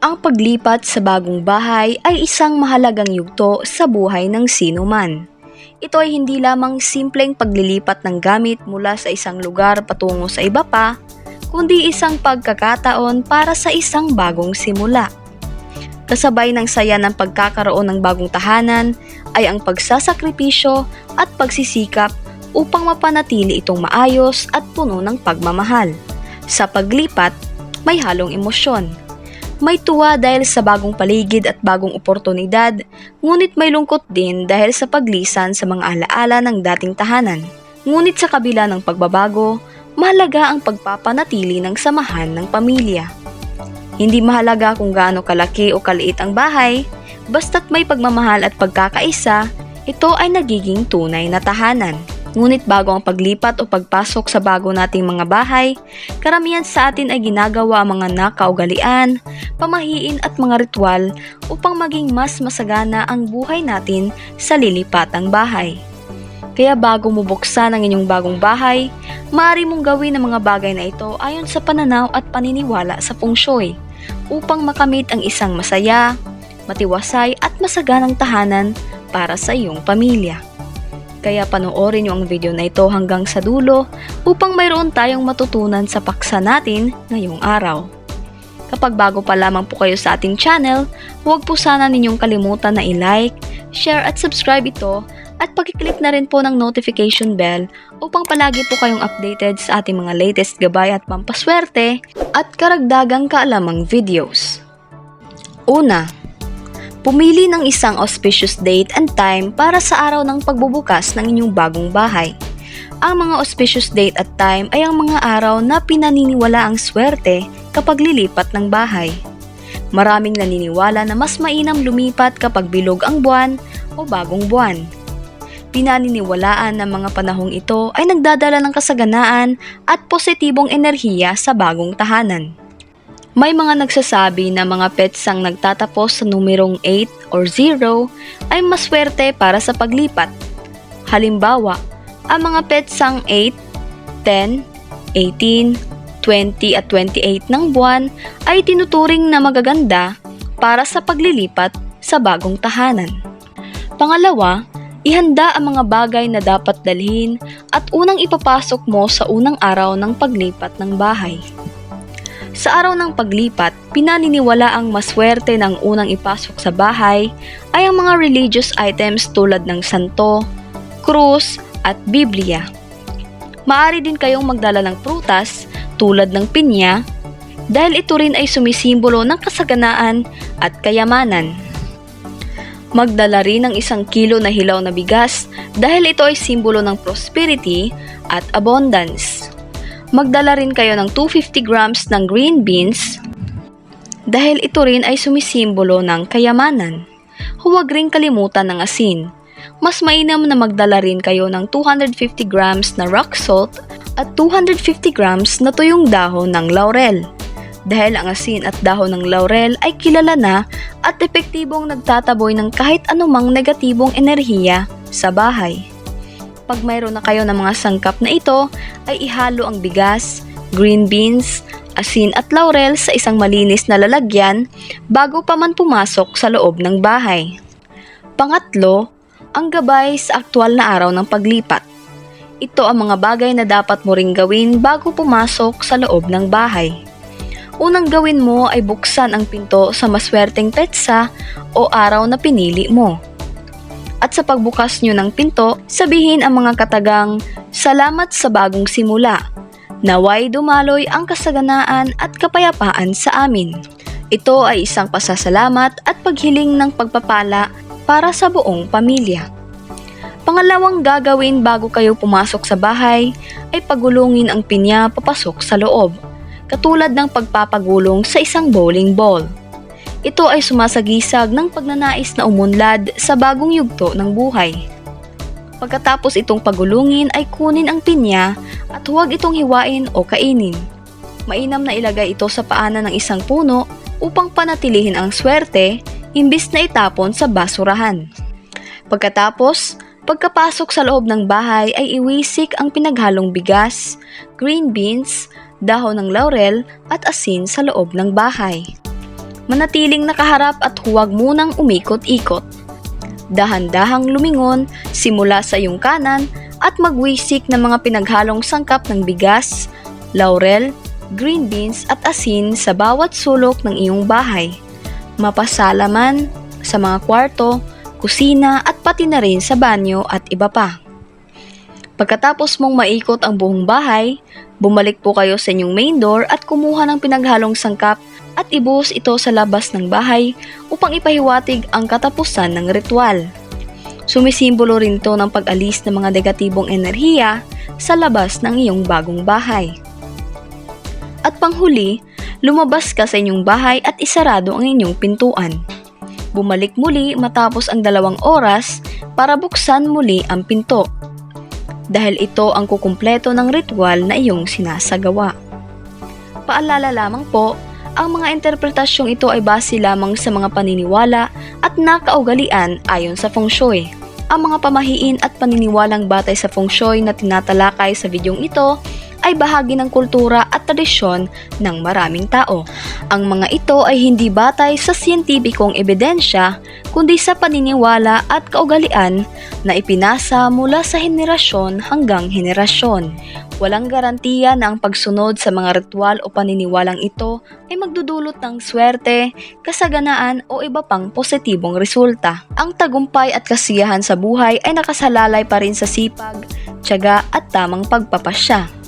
Ang paglipat sa bagong bahay ay isang mahalagang yugto sa buhay ng sino man. Ito ay hindi lamang simpleng paglilipat ng gamit mula sa isang lugar patungo sa iba pa, kundi isang pagkakataon para sa isang bagong simula. Kasabay ng saya ng pagkakaroon ng bagong tahanan ay ang pagsasakripisyo at pagsisikap upang mapanatili itong maayos at puno ng pagmamahal. Sa paglipat, may halong emosyon. May tuwa dahil sa bagong paligid at bagong oportunidad, ngunit may lungkot din dahil sa paglisan sa mga alaala ng dating tahanan. Ngunit sa kabila ng pagbabago, mahalaga ang pagpapanatili ng samahan ng pamilya. Hindi mahalaga kung gaano kalaki o kaliit ang bahay, basta't may pagmamahal at pagkakaisa, ito ay nagiging tunay na tahanan. Ngunit bago ang paglipat o pagpasok sa bago nating mga bahay, karamihan sa atin ay ginagawa ang mga nakaugalian, pamahiin at mga ritual upang maging mas masagana ang buhay natin sa lilipatang bahay. Kaya bago mo buksan ang inyong bagong bahay, maaari mong gawin ang mga bagay na ito ayon sa pananaw at paniniwala sa feng shui upang makamit ang isang masaya, matiwasay at masaganang tahanan para sa iyong pamilya. Kaya panoorin niyo ang video na ito hanggang sa dulo upang mayroon tayong matutunan sa paksa natin ngayong araw. Kapag bago pa lamang po kayo sa ating channel, huwag po sana ninyong kalimutan na i-like, share at subscribe ito at pag-click na rin po ng notification bell upang palagi po kayong updated sa ating mga latest gabay at pampaswerte at karagdagang kaalamang videos. Una, Pumili ng isang auspicious date and time para sa araw ng pagbubukas ng inyong bagong bahay. Ang mga auspicious date at time ay ang mga araw na pinaniniwala ang swerte kapag lilipat ng bahay. Maraming naniniwala na mas mainam lumipat kapag bilog ang buwan o bagong buwan. Pinaniniwalaan ng mga panahong ito ay nagdadala ng kasaganaan at positibong enerhiya sa bagong tahanan. May mga nagsasabi na mga pets ang nagtatapos sa numerong 8 or 0 ay maswerte para sa paglipat. Halimbawa, ang mga pets ang 8, 10, 18, 20 at 28 ng buwan ay tinuturing na magaganda para sa paglilipat sa bagong tahanan. Pangalawa, ihanda ang mga bagay na dapat dalhin at unang ipapasok mo sa unang araw ng paglipat ng bahay. Sa araw ng paglipat, pinaniniwala ang maswerte ng unang ipasok sa bahay ay ang mga religious items tulad ng santo, krus, at Biblia. Maari din kayong magdala ng prutas tulad ng pinya dahil ito rin ay sumisimbolo ng kasaganaan at kayamanan. Magdala rin ng isang kilo na hilaw na bigas dahil ito ay simbolo ng prosperity at abundance. Magdala rin kayo ng 250 grams ng green beans dahil ito rin ay sumisimbolo ng kayamanan. Huwag rin kalimutan ng asin. Mas mainam na magdala rin kayo ng 250 grams na rock salt at 250 grams na tuyong dahon ng laurel. Dahil ang asin at dahon ng laurel ay kilala na at epektibong nagtataboy ng kahit anumang negatibong enerhiya sa bahay. Pag mayroon na kayo ng mga sangkap na ito, ay ihalo ang bigas, green beans, asin at laurel sa isang malinis na lalagyan bago pa man pumasok sa loob ng bahay. Pangatlo, ang gabay sa aktwal na araw ng paglipat. Ito ang mga bagay na dapat mo ring gawin bago pumasok sa loob ng bahay. Unang gawin mo ay buksan ang pinto sa maswerteng petsa o araw na pinili mo at sa pagbukas nyo ng pinto, sabihin ang mga katagang, Salamat sa bagong simula. Naway dumaloy ang kasaganaan at kapayapaan sa amin. Ito ay isang pasasalamat at paghiling ng pagpapala para sa buong pamilya. Pangalawang gagawin bago kayo pumasok sa bahay ay pagulungin ang pinya papasok sa loob, katulad ng pagpapagulong sa isang bowling ball. Ito ay sumasagisag ng pagnanais na umunlad sa bagong yugto ng buhay. Pagkatapos itong pagulungin ay kunin ang pinya at huwag itong hiwain o kainin. Mainam na ilagay ito sa paanan ng isang puno upang panatilihin ang swerte imbis na itapon sa basurahan. Pagkatapos, pagkapasok sa loob ng bahay ay iwisik ang pinaghalong bigas, green beans, dahon ng laurel at asin sa loob ng bahay. Manatiling nakaharap at huwag munang umikot-ikot. Dahan-dahang lumingon simula sa iyong kanan at magwisik ng mga pinaghalong sangkap ng bigas, laurel, green beans at asin sa bawat sulok ng iyong bahay. Mapasala man sa mga kwarto, kusina at pati na rin sa banyo at iba pa. Pagkatapos mong maikot ang buong bahay, bumalik po kayo sa inyong main door at kumuha ng pinaghalong sangkap at ibuhos ito sa labas ng bahay upang ipahiwatig ang katapusan ng ritual. Sumisimbolo rin to ng pag-alis ng mga negatibong enerhiya sa labas ng iyong bagong bahay. At panghuli, lumabas ka sa inyong bahay at isarado ang inyong pintuan. Bumalik muli matapos ang dalawang oras para buksan muli ang pinto. Dahil ito ang kukumpleto ng ritual na iyong sinasagawa. Paalala lamang po, ang mga interpretasyong ito ay base lamang sa mga paniniwala at nakaugalian ayon sa feng shui. Ang mga pamahiin at paniniwalang batay sa feng shui na tinatalakay sa videong ito ay bahagi ng kultura at tradisyon ng maraming tao. Ang mga ito ay hindi batay sa siyentipikong ebidensya kundi sa paniniwala at kaugalian na ipinasa mula sa henerasyon hanggang henerasyon. Walang garantiya na ang pagsunod sa mga ritual o paniniwalang ito ay magdudulot ng swerte, kasaganaan o iba pang positibong resulta. Ang tagumpay at kasiyahan sa buhay ay nakasalalay pa rin sa sipag, tiyaga at tamang pagpapasya.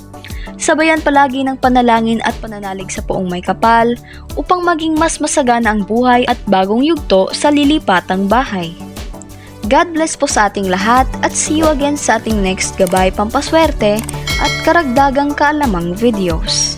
Sabayan palagi ng panalangin at pananalig sa poong may kapal upang maging mas masagana ang buhay at bagong yugto sa lilipatang bahay. God bless po sa ating lahat at see you again sa ating next gabay pampaswerte at karagdagang kaalamang videos.